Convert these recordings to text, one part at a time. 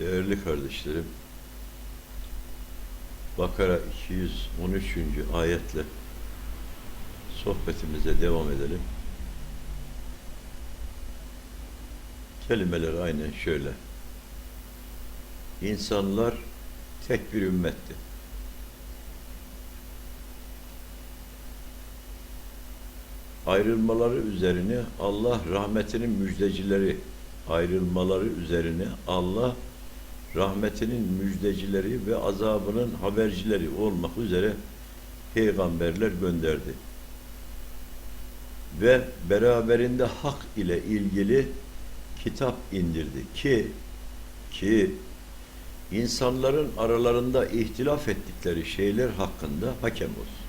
Değerli kardeşlerim, Bakara 213. ayetle sohbetimize devam edelim. Kelimeler aynen şöyle. İnsanlar tek bir ümmetti. Ayrılmaları üzerine Allah rahmetinin müjdecileri ayrılmaları üzerine Allah rahmetinin müjdecileri ve azabının habercileri olmak üzere peygamberler gönderdi. Ve beraberinde hak ile ilgili kitap indirdi ki ki insanların aralarında ihtilaf ettikleri şeyler hakkında hakem olsun.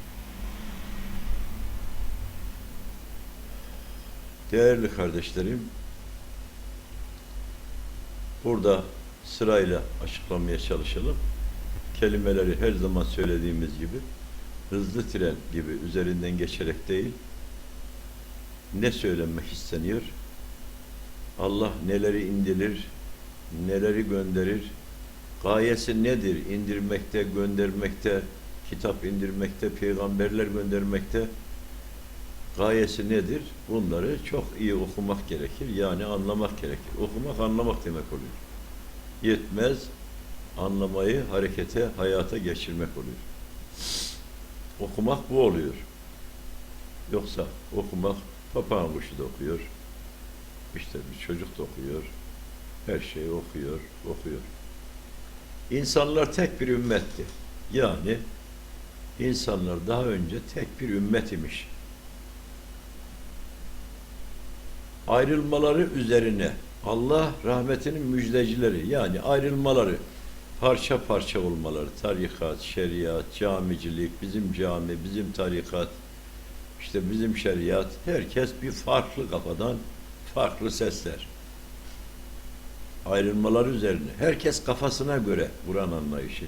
Değerli kardeşlerim, burada sırayla açıklamaya çalışalım. Kelimeleri her zaman söylediğimiz gibi hızlı tren gibi üzerinden geçerek değil, ne söylenmek isteniyor? Allah neleri indirir, neleri gönderir, gayesi nedir? İndirmekte, göndermekte, kitap indirmekte, peygamberler göndermekte gayesi nedir? Bunları çok iyi okumak gerekir. Yani anlamak gerekir. Okumak, anlamak demek oluyor. Yetmez, anlamayı harekete, hayata geçirmek oluyor. Okumak bu oluyor. Yoksa okumak papağan kuşu da okuyor. İşte bir çocuk da okuyor. Her şeyi okuyor, okuyor. İnsanlar tek bir ümmetti. Yani insanlar daha önce tek bir ümmet imiş. Ayrılmaları üzerine Allah rahmetinin müjdecileri yani ayrılmaları parça parça olmaları tarikat, şeriat, camicilik, bizim cami, bizim tarikat, işte bizim şeriat herkes bir farklı kafadan farklı sesler. Ayrılmalar üzerine. Herkes kafasına göre Kur'an anlayışı.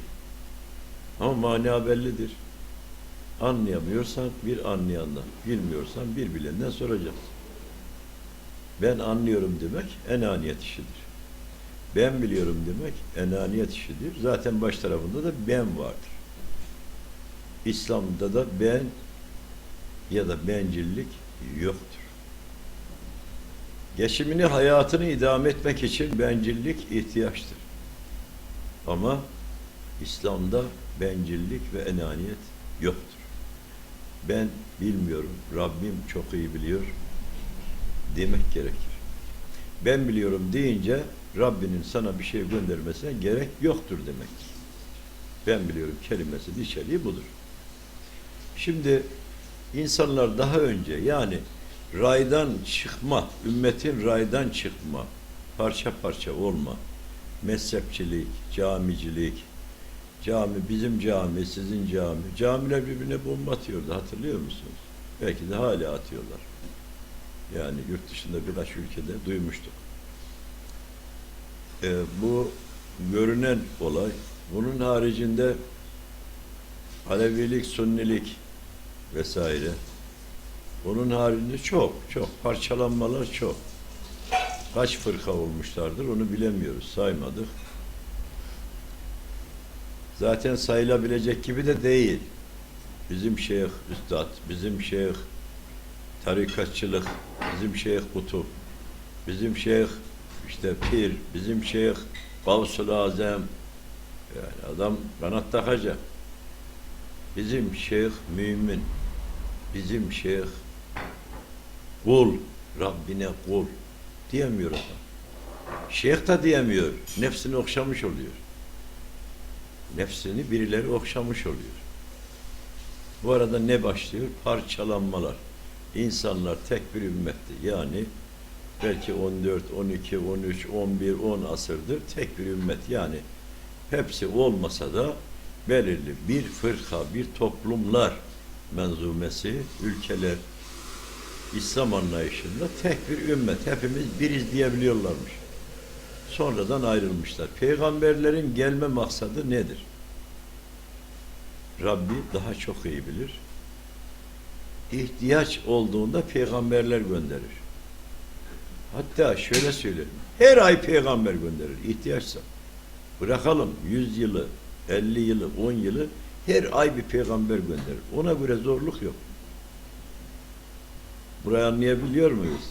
Ama mana bellidir. Anlayamıyorsan bir anlayandan, bilmiyorsan bir bilenden soracaksın. Ben anlıyorum demek enaniyet işidir. Ben biliyorum demek enaniyet işidir. Zaten baş tarafında da ben vardır. İslam'da da ben ya da bencillik yoktur. Geçimini, hayatını idame etmek için bencillik ihtiyaçtır. Ama İslam'da bencillik ve enaniyet yoktur. Ben bilmiyorum, Rabbim çok iyi biliyor demek gerekir. Ben biliyorum deyince Rabbinin sana bir şey göndermesine gerek yoktur demektir. Ben biliyorum kelimesi içeriği budur. Şimdi insanlar daha önce yani raydan çıkma, ümmetin raydan çıkma, parça parça olma, mezhepçilik, camicilik, cami bizim cami, sizin cami, camiler birbirine bomba atıyordu hatırlıyor musunuz? Belki de hala atıyorlar. Yani yurt dışında birkaç ülkede duymuştuk. Ee, bu görünen olay. Bunun haricinde Alevilik, Sünnilik vesaire. Bunun haricinde çok, çok parçalanmalar çok. Kaç fırka olmuşlardır onu bilemiyoruz, saymadık. Zaten sayılabilecek gibi de değil. Bizim şeyh üstad, bizim şeyh tarikatçılık, bizim şeyh kutup, bizim şeyh işte pir, bizim şeyh Gavsul Azam, yani adam kanat takacak. Bizim şeyh mümin, bizim şeyh kul, Rabbine kul diyemiyor adam. Şeyh de diyemiyor, nefsini okşamış oluyor. Nefsini birileri okşamış oluyor. Bu arada ne başlıyor? Parçalanmalar. İnsanlar tek bir ümmetti. Yani belki 14, 12, 13, 11, 10 asırdır tek bir ümmet. Yani hepsi olmasa da belirli bir fırka, bir toplumlar menzumesi, ülkeler İslam anlayışında tek bir ümmet. Hepimiz biriz diyebiliyorlarmış. Sonradan ayrılmışlar. Peygamberlerin gelme maksadı nedir? Rabbi daha çok iyi bilir. İhtiyaç olduğunda peygamberler gönderir. Hatta şöyle söyleyelim. Her ay peygamber gönderir ihtiyaçsa. Bırakalım 100 yılı, 50 yılı, 10 yılı her ay bir peygamber gönderir. Ona göre zorluk yok. Burayı anlayabiliyor muyuz?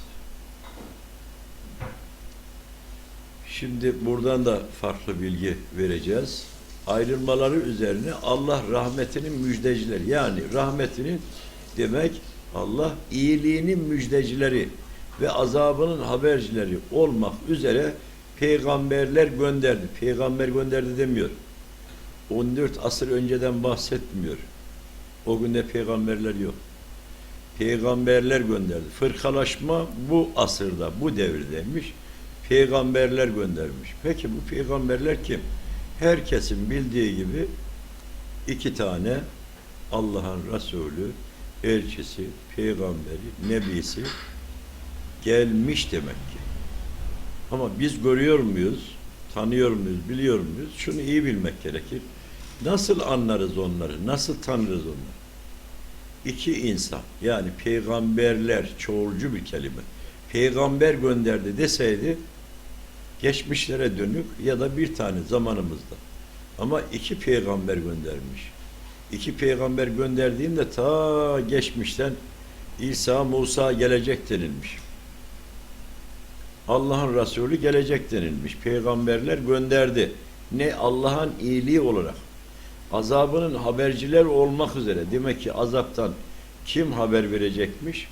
Şimdi buradan da farklı bilgi vereceğiz. Ayrılmaları üzerine Allah rahmetinin müjdecileri yani rahmetinin demek Allah iyiliğinin müjdecileri ve azabının habercileri olmak üzere peygamberler gönderdi. Peygamber gönderdi demiyor. 14 asır önceden bahsetmiyor. O günde peygamberler yok. Peygamberler gönderdi. Fırkalaşma bu asırda, bu devirdeymiş. Peygamberler göndermiş. Peki bu peygamberler kim? Herkesin bildiği gibi iki tane Allah'ın Resulü, elçisi, peygamberi, nebisi gelmiş demek ki. Ama biz görüyor muyuz, tanıyor muyuz, biliyor muyuz? Şunu iyi bilmek gerekir. Nasıl anlarız onları, nasıl tanırız onları? İki insan, yani peygamberler, çoğulcu bir kelime. Peygamber gönderdi deseydi, geçmişlere dönük ya da bir tane zamanımızda. Ama iki peygamber göndermiş. İki peygamber gönderdiğinde ta geçmişten İsa, Musa gelecek denilmiş. Allah'ın Resulü gelecek denilmiş. Peygamberler gönderdi. Ne Allah'ın iyiliği olarak. Azabının haberciler olmak üzere. Demek ki azaptan kim haber verecekmiş?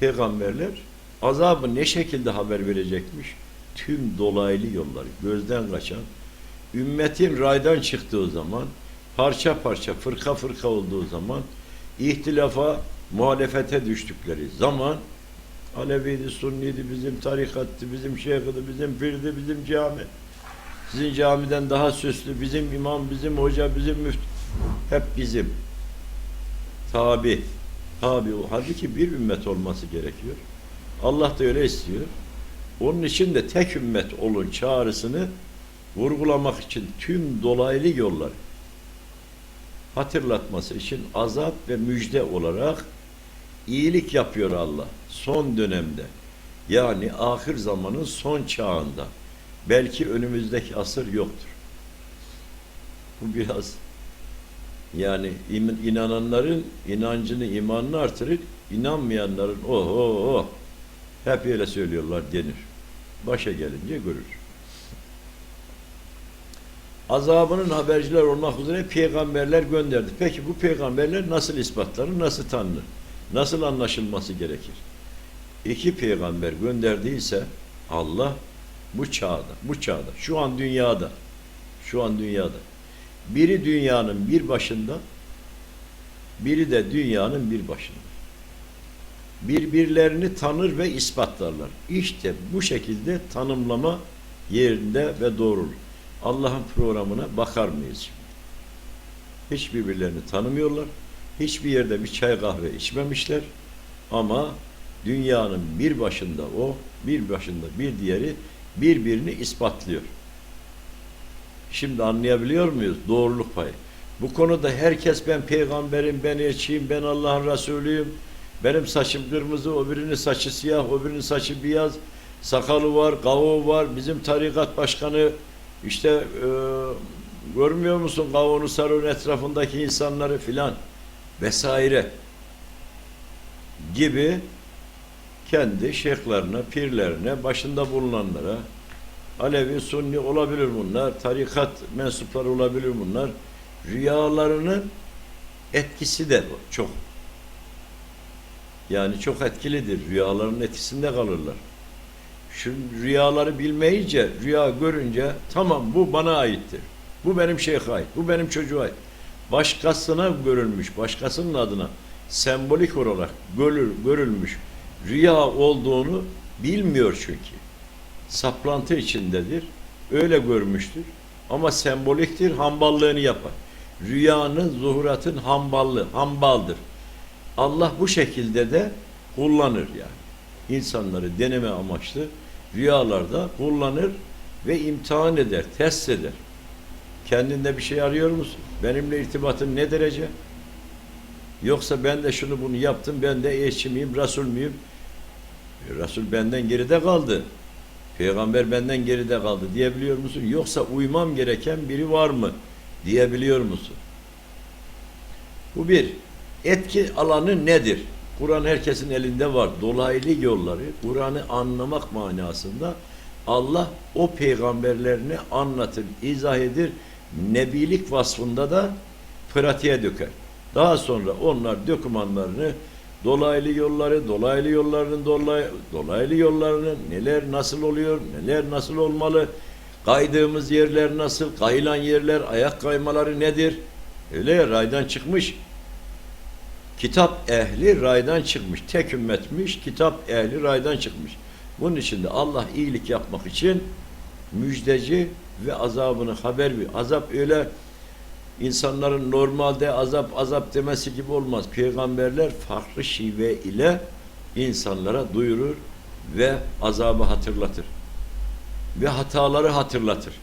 Peygamberler azabı ne şekilde haber verecekmiş? Tüm dolaylı yolları gözden kaçan ümmetin raydan çıktığı zaman parça parça fırka fırka olduğu zaman ihtilafa muhalefete düştükleri zaman Aleviydi, Sunniydi, bizim tarikattı, bizim şeyhidi, bizim pirdi, bizim cami. Sizin camiden daha süslü, bizim imam, bizim hoca, bizim müftü. Hep bizim. Tabi. Tabi. Halbuki bir ümmet olması gerekiyor. Allah da öyle istiyor. Onun için de tek ümmet olun çağrısını vurgulamak için tüm dolaylı yolları hatırlatması için azap ve müjde olarak iyilik yapıyor Allah son dönemde. Yani ahir zamanın son çağında. Belki önümüzdeki asır yoktur. Bu biraz yani inananların inancını, imanını artırır. inanmayanların oh oh oh hep öyle söylüyorlar denir. Başa gelince görür. Azabının haberciler olmak üzere peygamberler gönderdi. Peki bu peygamberler nasıl ispatlanır, nasıl tanınır? Nasıl anlaşılması gerekir? İki peygamber gönderdiyse Allah bu çağda, bu çağda, şu an dünyada, şu an dünyada. Biri dünyanın bir başında, biri de dünyanın bir başında. Birbirlerini tanır ve ispatlarlar. İşte bu şekilde tanımlama yerinde ve doğru. Allah'ın programına bakar mıyız şimdi? Hiç birbirlerini tanımıyorlar. Hiçbir yerde bir çay kahve içmemişler. Ama dünyanın bir başında o, bir başında bir diğeri birbirini ispatlıyor. Şimdi anlayabiliyor muyuz? Doğruluk payı. Bu konuda herkes ben peygamberim, ben elçiyim, ben Allah'ın Resulüyüm. Benim saçım kırmızı, o birinin saçı siyah, o birinin saçı beyaz. Sakalı var, kavuğu var. Bizim tarikat başkanı işte e, görmüyor musun kavunu sarığın etrafındaki insanları filan vesaire gibi kendi şeyhlerine, pirlerine, başında bulunanlara Alevi, Sunni olabilir bunlar, tarikat mensupları olabilir bunlar. Rüyalarının etkisi de çok. Yani çok etkilidir. Rüyaların etkisinde kalırlar. Şu rüyaları bilmeyince, rüya görünce tamam bu bana aittir. Bu benim şeyhe ait, bu benim çocuğa ait. Başkasına görülmüş, başkasının adına sembolik olarak görül, görülmüş rüya olduğunu bilmiyor çünkü. Saplantı içindedir. Öyle görmüştür. Ama semboliktir, hamballığını yapar. Rüyanın, zuhuratın hamballı, hambaldır. Allah bu şekilde de kullanır yani. İnsanları deneme amaçlı rüyalarda kullanır ve imtihan eder, test eder. Kendinde bir şey arıyor musun? Benimle irtibatın ne derece? Yoksa ben de şunu bunu yaptım, ben de eşçi miyim, Resul müyüm? E, Resul benden geride kaldı. Peygamber benden geride kaldı diyebiliyor musun? Yoksa uymam gereken biri var mı diyebiliyor musun? Bu bir. Etki alanı nedir? Kur'an herkesin elinde var. Dolaylı yolları Kur'an'ı anlamak manasında Allah o peygamberlerini anlatır, izah edir. Nebilik vasfında da pratiğe döker. Daha sonra onlar dokümanlarını dolaylı yolları, dolaylı yollarının dolay, dolaylı yollarını neler nasıl oluyor, neler nasıl olmalı, kaydığımız yerler nasıl, kayılan yerler, ayak kaymaları nedir? Öyle ya raydan çıkmış. Kitap ehli raydan çıkmış. Tek ümmetmiş, kitap ehli raydan çıkmış. Bunun için de Allah iyilik yapmak için müjdeci ve azabını haber bir. Azap öyle insanların normalde azap azap demesi gibi olmaz. Peygamberler farklı şive ile insanlara duyurur ve azabı hatırlatır. Ve hataları hatırlatır.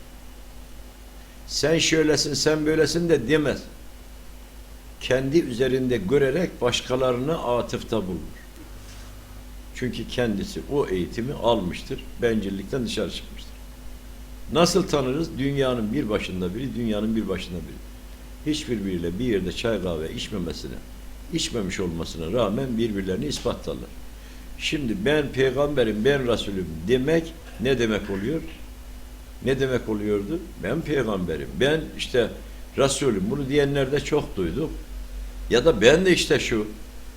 Sen şöylesin, sen böylesin de demez. Kendi üzerinde görerek başkalarına atıfta bulunur. Çünkü kendisi o eğitimi almıştır. Bencillikten dışarı çıkmıştır. Nasıl tanırız? Dünyanın bir başında biri, dünyanın bir başında biri. Hiçbirbiriyle bir yerde çay kahve içmemesine, içmemiş olmasına rağmen birbirlerini ispatlarlar. Şimdi ben peygamberim, ben Resulüm demek ne demek oluyor? Ne demek oluyordu? Ben peygamberim, ben işte Resulüm. Bunu diyenler de çok duyduk. Ya da ben de işte şu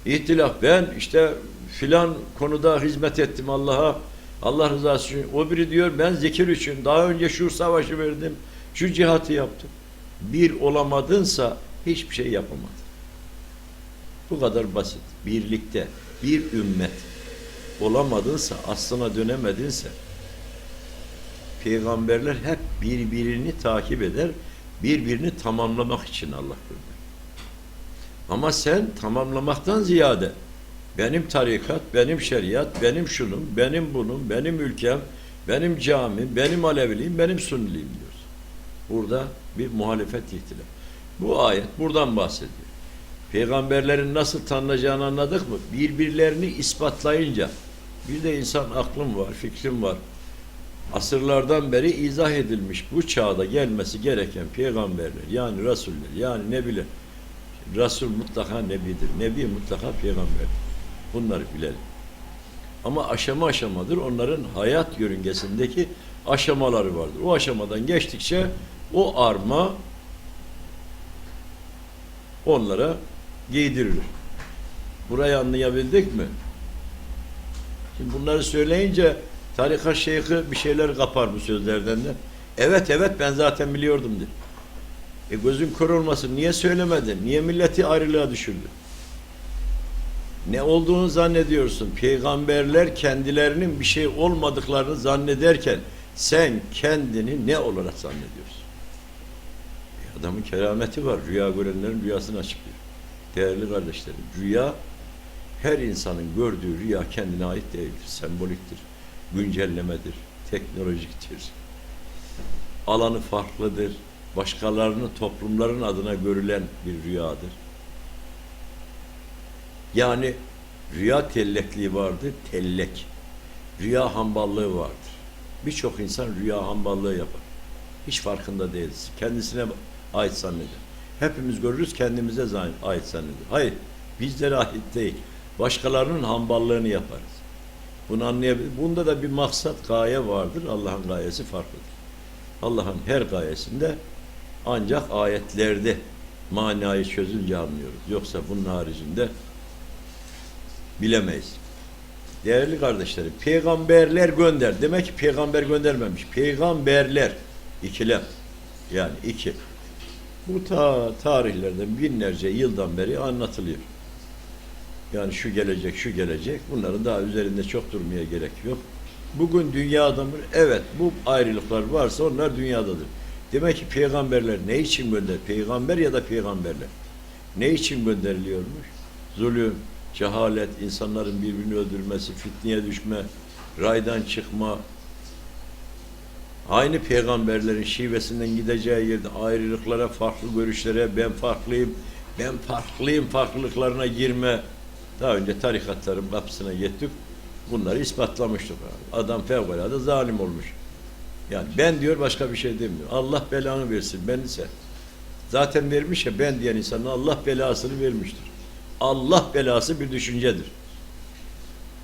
ihtilaf, ben işte filan konuda hizmet ettim Allah'a. Allah rızası için. O biri diyor ben zikir için daha önce şu savaşı verdim, şu cihatı yaptım. Bir olamadınsa hiçbir şey yapamadın. Bu kadar basit. Birlikte bir ümmet olamadınsa, aslına dönemedinse peygamberler hep birbirini takip eder, birbirini tamamlamak için Allah gönderir. Ama sen tamamlamaktan ziyade benim tarikat, benim şeriat, benim şunum, benim bunun, benim ülkem, benim camim, benim Aleviliğim, benim Sünniliğim diyorsun. Burada bir muhalefet ihtilaf. Bu ayet buradan bahsediyor. Peygamberlerin nasıl tanınacağını anladık mı? Birbirlerini ispatlayınca bir de insan aklım var, fikrim var. Asırlardan beri izah edilmiş bu çağda gelmesi gereken peygamberler yani rasuller yani nebiler. Resul mutlaka nebidir. Nebi mutlaka peygamber. Bunları bilelim. Ama aşama aşamadır. Onların hayat yörüngesindeki aşamaları vardır. O aşamadan geçtikçe o arma onlara giydirilir. Burayı anlayabildik mi? Şimdi bunları söyleyince tarikat şeyhi bir şeyler kapar bu sözlerden de. Evet evet ben zaten biliyordum der. E gözün kör olmasın. Niye söylemedin? Niye milleti ayrılığa düşürdün? Ne olduğunu zannediyorsun. Peygamberler kendilerinin bir şey olmadıklarını zannederken sen kendini ne olarak zannediyorsun? E adamın kerameti var. Rüya görenlerin rüyasını açıklıyor. Değerli kardeşlerim, rüya her insanın gördüğü rüya kendine ait değildir. Semboliktir, güncellemedir, teknolojiktir. Alanı farklıdır. Başkalarının, toplumların adına görülen bir rüyadır. Yani rüya tellekliği vardır, tellek. Rüya hamballığı vardır. Birçok insan rüya hamballığı yapar. Hiç farkında değiliz. Kendisine ait zanneder. Hepimiz görürüz kendimize ait zanneder. Hayır, bizlere ait değil. Başkalarının hamballığını yaparız. Bunu anlayabilir. Bunda da bir maksat, gaye vardır. Allah'ın gayesi farklıdır. Allah'ın her gayesinde ancak ayetlerde manayı çözünce anlıyoruz. Yoksa bunun haricinde bilemeyiz. Değerli kardeşlerim, peygamberler gönder. Demek ki peygamber göndermemiş. Peygamberler ikilem. Yani iki. Bu ta tarihlerden binlerce yıldan beri anlatılıyor. Yani şu gelecek, şu gelecek. Bunların daha üzerinde çok durmaya gerek yok. Bugün dünyada? Evet, bu ayrılıklar varsa onlar dünyadadır. Demek ki peygamberler ne için gönder? Peygamber ya da peygamberler. Ne için gönderiliyormuş? Zulüm, cehalet, insanların birbirini öldürmesi, fitneye düşme, raydan çıkma, aynı peygamberlerin şivesinden gideceği yerde ayrılıklara, farklı görüşlere, ben farklıyım, ben farklıyım farklılıklarına girme. Daha önce tarikatların kapısına gittik. Bunları ispatlamıştık. Adam fevkalade zalim olmuş. Yani ben diyor başka bir şey demiyor. Allah belanı versin beni sen. Zaten vermiş ya ben diyen insanın Allah belasını vermiştir. Allah belası bir düşüncedir.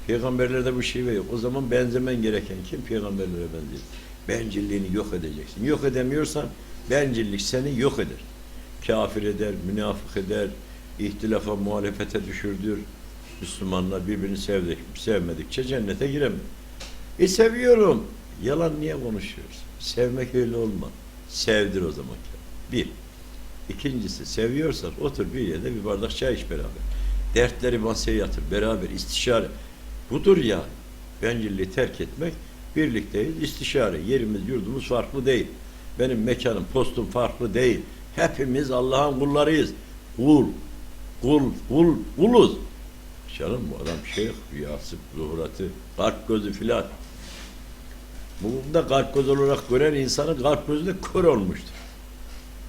Peygamberlerde bu şive yok. O zaman benzemen gereken kim? Peygamberlere benziyor. Bencilliğini yok edeceksin. Yok edemiyorsan bencillik seni yok eder. Kafir eder, münafık eder, ihtilafa, muhalefete düşürdür. Müslümanlar birbirini sevdik, sevmedikçe cennete giremez. E seviyorum. Yalan niye konuşuyoruz? Sevmek öyle olmaz. Sevdir o zaman. Bir. İkincisi seviyorsak otur bir yerde bir bardak çay iç beraber. Dertleri masaya yatır beraber istişare. Budur yani. Bencilliği terk etmek birlikteyiz. istişare. Yerimiz yurdumuz farklı değil. Benim mekanım postum farklı değil. Hepimiz Allah'ın kullarıyız. Kul. Kul. Kul. Kuluz. Canım bu adam şeyh, rüyası, zuhuratı, kalp gözü filan. Bunu da kalp gözü olarak gören insanın kalp gözü de kör olmuştur.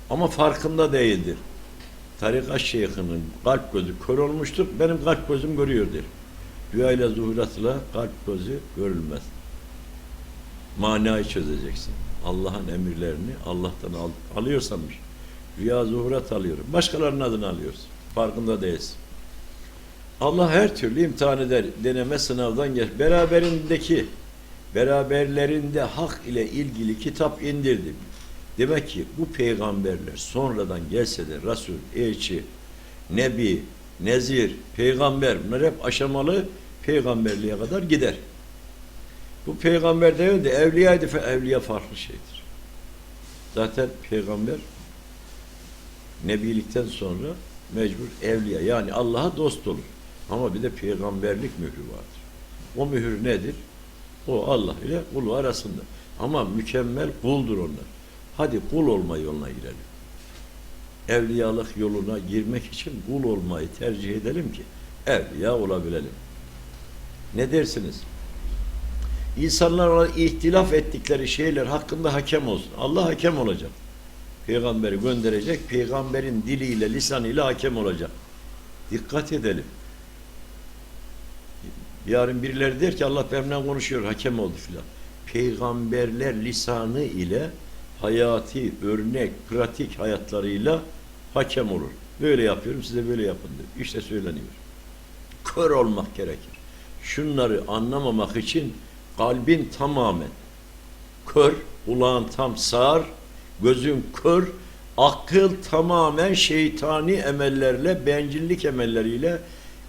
Ama farkında değildir. Tarikat şeyhinin kalp gözü kör olmuştur. Benim kalp gözüm görüyordur. Rüyayla zuhuratla kalp gözü görülmez. Manayı çözeceksin. Allah'ın emirlerini Allah'tan al, alıyorsanmış. Rüya zuhurat alıyorum. Başkalarının adını alıyorsun. Farkında değilsin. Allah her türlü imtihan eder. Deneme sınavdan geç. Beraberindeki beraberlerinde hak ile ilgili kitap indirdim. Demek ki bu peygamberler sonradan gelse de Resul, elçi, nebi, nezir, peygamber bunlar hep aşamalı peygamberliğe kadar gider. Bu peygamber değil de evliyaydı. Evliya farklı şeydir. Zaten peygamber nebilikten sonra mecbur evliya yani Allah'a dost olur. Ama bir de peygamberlik mührü vardır. O mühür nedir? O Allah ile kulu arasında. Ama mükemmel kuldur onlar. Hadi kul olma yoluna girelim. Evliyalık yoluna girmek için kul olmayı tercih edelim ki evliya olabilelim. Ne dersiniz? İnsanlar ihtilaf ettikleri şeyler hakkında hakem olsun. Allah hakem olacak. Peygamberi gönderecek, peygamberin diliyle, lisanıyla hakem olacak. Dikkat edelim. Yarın birileri der ki Allah benimle konuşuyor, hakem oldu filan. Peygamberler lisanı ile hayati, örnek, pratik hayatlarıyla hakem olur. Böyle yapıyorum, size böyle yapın diyor. İşte söyleniyor. Kör olmak gerekir. Şunları anlamamak için kalbin tamamen kör, kulağın tam sağır, gözün kör, akıl tamamen şeytani emellerle, bencillik emelleriyle,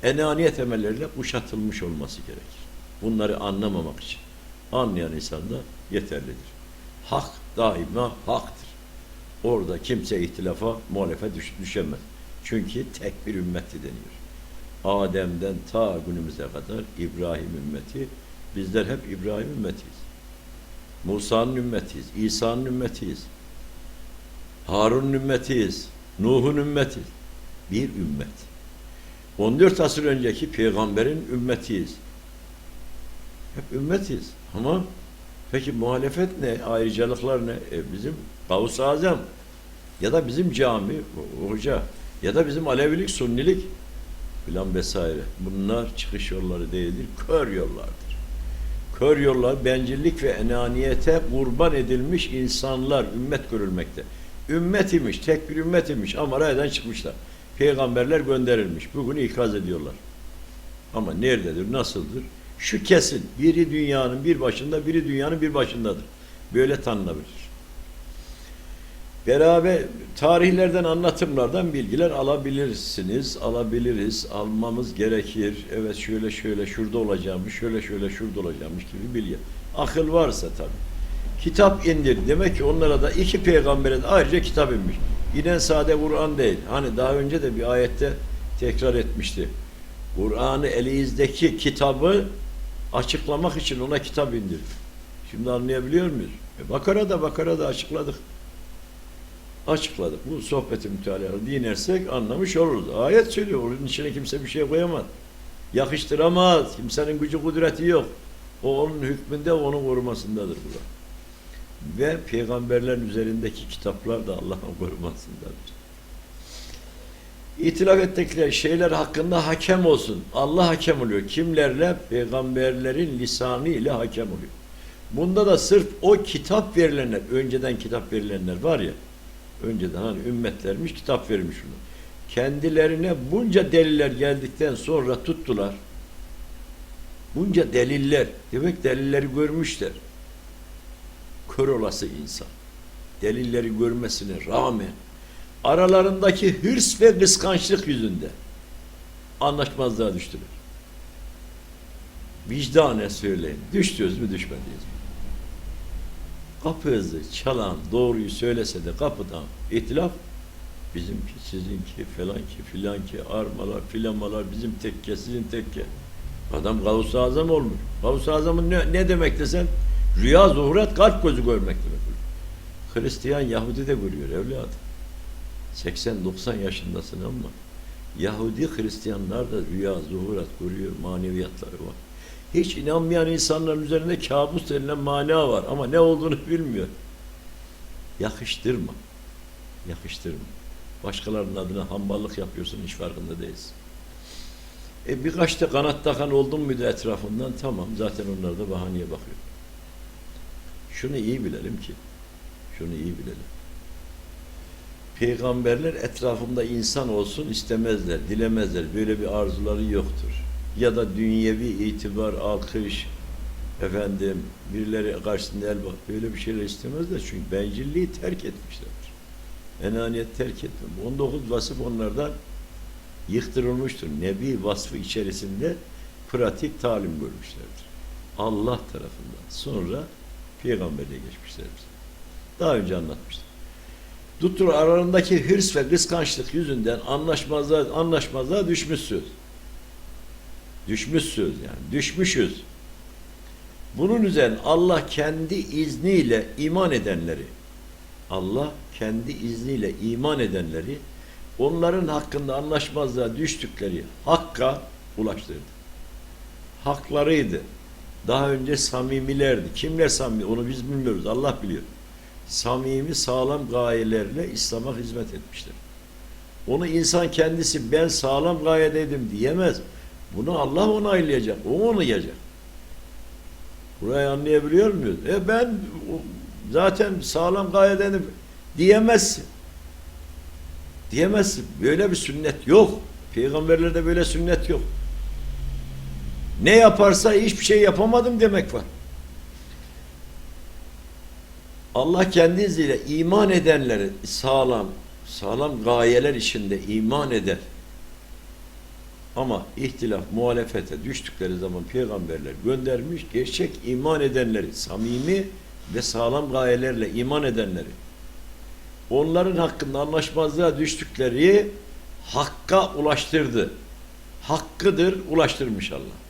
enaniyet emelleriyle kuşatılmış olması gerekir. Bunları anlamamak için. Anlayan insan da yeterlidir. Hak daima haktır. Orada kimse ihtilafa, muhalefet düş düşemez. Çünkü tek bir ümmeti deniyor. Adem'den ta günümüze kadar İbrahim ümmeti, bizler hep İbrahim ümmetiyiz. Musa'nın ümmetiyiz, İsa'nın ümmetiyiz. Harun'un ümmetiyiz, Nuh'un ümmetiyiz. Bir ümmet. 14 asır önceki peygamberin ümmetiyiz. Hep ümmetiyiz. Ama peki muhalefet ne? Ayrıcalıklar ne? E bizim Gavs-ı Azam ya da bizim cami, hoca ya da bizim Alevilik, Sunnilik filan vesaire. Bunlar çıkış yolları değildir, kör yollardır. Kör yollar bencillik ve enaniyete kurban edilmiş insanlar ümmet görülmekte. Ümmet imiş, tek bir ümmet imiş ama raydan çıkmışlar. Peygamberler gönderilmiş. Bugün ikaz ediyorlar. Ama nerededir, nasıldır? Şu kesin. Biri dünyanın bir başında, biri dünyanın bir başındadır. Böyle tanınabilir. Beraber tarihlerden, anlatımlardan bilgiler alabilirsiniz, alabiliriz, almamız gerekir. Evet şöyle şöyle şurada olacağımız, şöyle şöyle şurada olacağımız gibi bilgi. Akıl varsa tabii. Kitap indir. Demek ki onlara da iki peygambere de ayrıca kitap inmiş. Yine sade Kur'an değil. Hani daha önce de bir ayette tekrar etmişti. Kur'an'ı elinizdeki kitabı açıklamak için ona kitap indir. Şimdi anlayabiliyor muyuz? E Bakara'da Bakara'da açıkladık. Açıkladık. Bu sohbeti mütalaları dinlersek anlamış oluruz. Ayet söylüyor. Onun içine kimse bir şey koyamaz. Yakıştıramaz. Kimsenin gücü kudreti yok. O onun hükmünde, onun korumasındadır bu da. Ve peygamberlerin üzerindeki kitaplar da Allah'ın korumasındadır. İtilaf ettikleri şeyler hakkında hakem olsun. Allah hakem oluyor. Kimlerle? Peygamberlerin lisanı ile hakem oluyor. Bunda da sırf o kitap verilenler, önceden kitap verilenler var ya, önceden hani ümmetlermiş kitap vermiş bunu. Kendilerine bunca deliller geldikten sonra tuttular. Bunca deliller, demek delilleri görmüşler. Kör olası insan. Delilleri görmesine rağmen aralarındaki hırs ve kıskançlık yüzünde anlaşmazlığa düştüler. Vicdanen söyleyin. Düştüyoruz mu düşmediyiz mi? Kapı hızı çalan doğruyu söylese de kapıdan itilaf bizimki, sizinki, falan ki, filan ki, armalar, filamalar, bizim tekke, sizin tekke. Adam Gavus-ı Azam olmuş. Gavus-ı Azam'ın ne, ne demek desen? Rüya, zuhuret, kalp gözü görmek demek. Hristiyan, Yahudi de görüyor evladım. 80-90 yaşındasın ama Yahudi Hristiyanlar da rüya, zuhurat görüyor, maneviyatları var. Hiç inanmayan insanların üzerinde kabus denilen mana var ama ne olduğunu bilmiyor. Yakıştırma. Yakıştırma. Başkalarının adına hamballık yapıyorsun hiç farkında değilsin. E birkaç da kanat takan oldun muydu etrafından tamam zaten onlar da bahaneye bakıyor. Şunu iyi bilelim ki şunu iyi bilelim. Peygamberler etrafında insan olsun istemezler, dilemezler. Böyle bir arzuları yoktur. Ya da dünyevi itibar, alkış, efendim birileri karşısında el bak böyle bir şeyler istemezler. Çünkü bencilliği terk etmişlerdir. Enaniyet terk etmem. 19 vasıf onlardan yıktırılmıştır. Nebi vasfı içerisinde pratik talim görmüşlerdir. Allah tarafından. Sonra peygamberliğe geçmişlerdir. Daha önce anlatmıştım. Tuttur aralarındaki hırs ve kıskançlık yüzünden anlaşmazlığa, anlaşmazlığa düşmüşsüz. Düşmüşsüz yani. Düşmüşüz. Bunun üzerine Allah kendi izniyle iman edenleri Allah kendi izniyle iman edenleri onların hakkında anlaşmazlığa düştükleri hakka ulaştırdı. Haklarıydı. Daha önce samimilerdi. Kimler samimi? Onu biz bilmiyoruz. Allah biliyor. Samimi sağlam gayelerle İslam'a hizmet etmişler. Onu insan kendisi ben sağlam gayedeydim diyemez. Bunu Allah onaylayacak. O onaylayacak. Burayı anlayabiliyor muyuz? E ben zaten sağlam gayedeydim diyemezsin. Diyemezsin. Böyle bir sünnet yok. Peygamberlerde böyle sünnet yok. Ne yaparsa hiçbir şey yapamadım demek var. Allah kendi izniyle iman edenleri sağlam, sağlam gayeler içinde iman eder. Ama ihtilaf, muhalefete düştükleri zaman peygamberler göndermiş, gerçek iman edenleri, samimi ve sağlam gayelerle iman edenleri, onların hakkında anlaşmazlığa düştükleri hakka ulaştırdı. Hakkıdır, ulaştırmış Allah.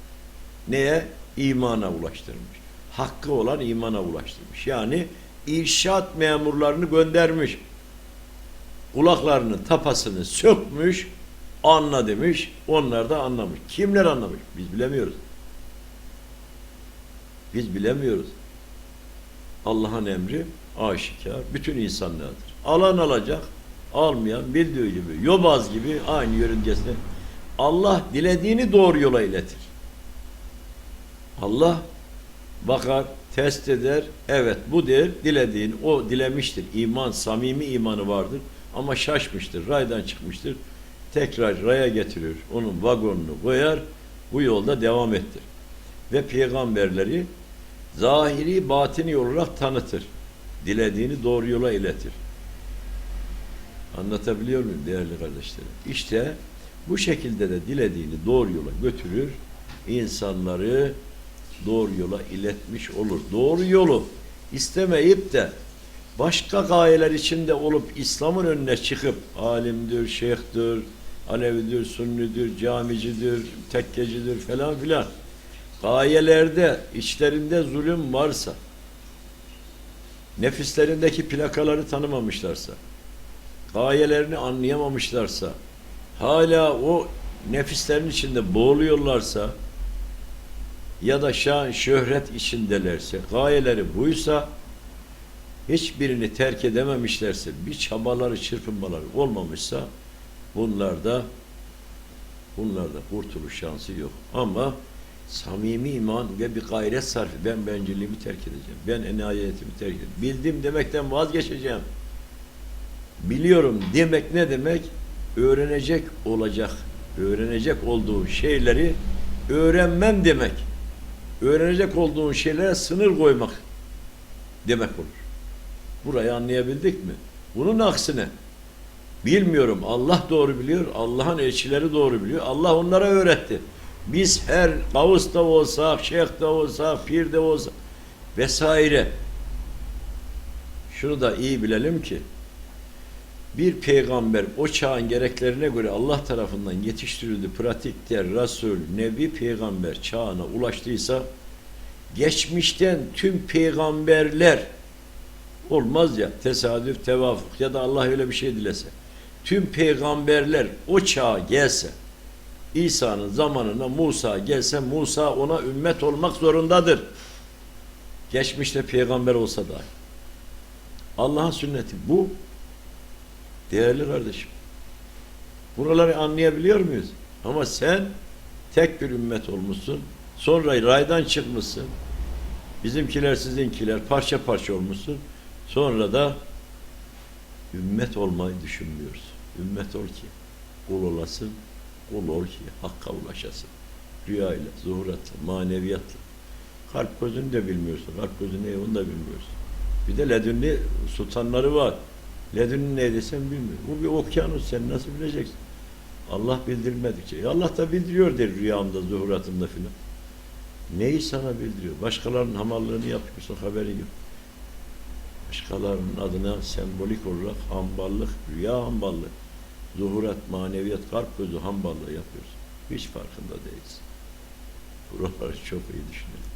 Neye? İmana ulaştırmış. Hakkı olan imana ulaştırmış. Yani irşat memurlarını göndermiş. Kulaklarının tapasını sökmüş, anla demiş, onlar da anlamış. Kimler anlamış? Biz bilemiyoruz. Biz bilemiyoruz. Allah'ın emri aşikar, bütün insanlardır. Alan alacak, almayan bildiği gibi, yobaz gibi aynı yörüngesine Allah dilediğini doğru yola iletir. Allah bakar, test eder, evet bu der, dilediğini o dilemiştir. İman, samimi imanı vardır ama şaşmıştır, raydan çıkmıştır. Tekrar raya getirir, onun vagonunu koyar, bu yolda devam ettir. Ve peygamberleri zahiri batini olarak tanıtır. Dilediğini doğru yola iletir. Anlatabiliyor muyum değerli kardeşlerim? İşte bu şekilde de dilediğini doğru yola götürür, insanları doğru yola iletmiş olur. Doğru yolu istemeyip de başka gayeler içinde olup İslam'ın önüne çıkıp alimdir, şeyhtir, Alevidir, Sünnidir, camicidir, tekkecidir falan filan gayelerde içlerinde zulüm varsa nefislerindeki plakaları tanımamışlarsa gayelerini anlayamamışlarsa hala o nefislerin içinde boğuluyorlarsa ya da şan şöhret içindelerse, gayeleri buysa hiçbirini terk edememişlerse, bir çabaları, çırpınmaları olmamışsa Bunlarda bunlarda kurtuluş şansı yok. Ama samimi iman ve bir gayret sarfı. Ben bencilliğimi terk edeceğim. Ben enayetimi terk edeceğim. Bildim demekten vazgeçeceğim. Biliyorum demek ne demek? Öğrenecek olacak. Öğrenecek olduğu şeyleri öğrenmem demek. Öğrenecek olduğun şeylere sınır koymak demek olur. Burayı anlayabildik mi? Bunun aksine bilmiyorum. Allah doğru biliyor. Allah'ın elçileri doğru biliyor. Allah onlara öğretti. Biz her kavus da olsak, şeyh de olsak, pir de olsak vesaire şunu da iyi bilelim ki bir peygamber o çağın gereklerine göre Allah tarafından yetiştirildi, pratikte Resul, Nebi peygamber çağına ulaştıysa geçmişten tüm peygamberler olmaz ya tesadüf, tevafuk ya da Allah öyle bir şey dilese. Tüm peygamberler o çağa gelse İsa'nın zamanına Musa gelse Musa ona ümmet olmak zorundadır. Geçmişte peygamber olsa dahi. Allah'ın sünneti bu. Değerli kardeşim. Buraları anlayabiliyor muyuz? Ama sen tek bir ümmet olmuşsun. Sonra raydan çıkmışsın. Bizimkiler sizinkiler parça parça olmuşsun. Sonra da ümmet olmayı düşünmüyorsun. Ümmet ol ki kul olasın, kul ol ki hakka ulaşasın. Rüyayla, zuhuratla, maneviyatla. Kalp gözünü de bilmiyorsun. Kalp gözü ne onu da bilmiyorsun. Bir de ledünni sultanları var. Ledünni ne desem bilmiyorum. Bu bir okyanus sen nasıl bileceksin? Allah bildirmedikçe. E Allah da bildiriyor der rüyamda, zuhuratımda filan. Neyi sana bildiriyor? Başkalarının hamallığını yapıyorsun haberin yok. Başkalarının adına sembolik olarak hamballık, rüya hamballığı, zuhurat, maneviyat, kalp gözü hamballığı yapıyorsun. Hiç farkında değilsin. Buraları çok iyi düşünelim.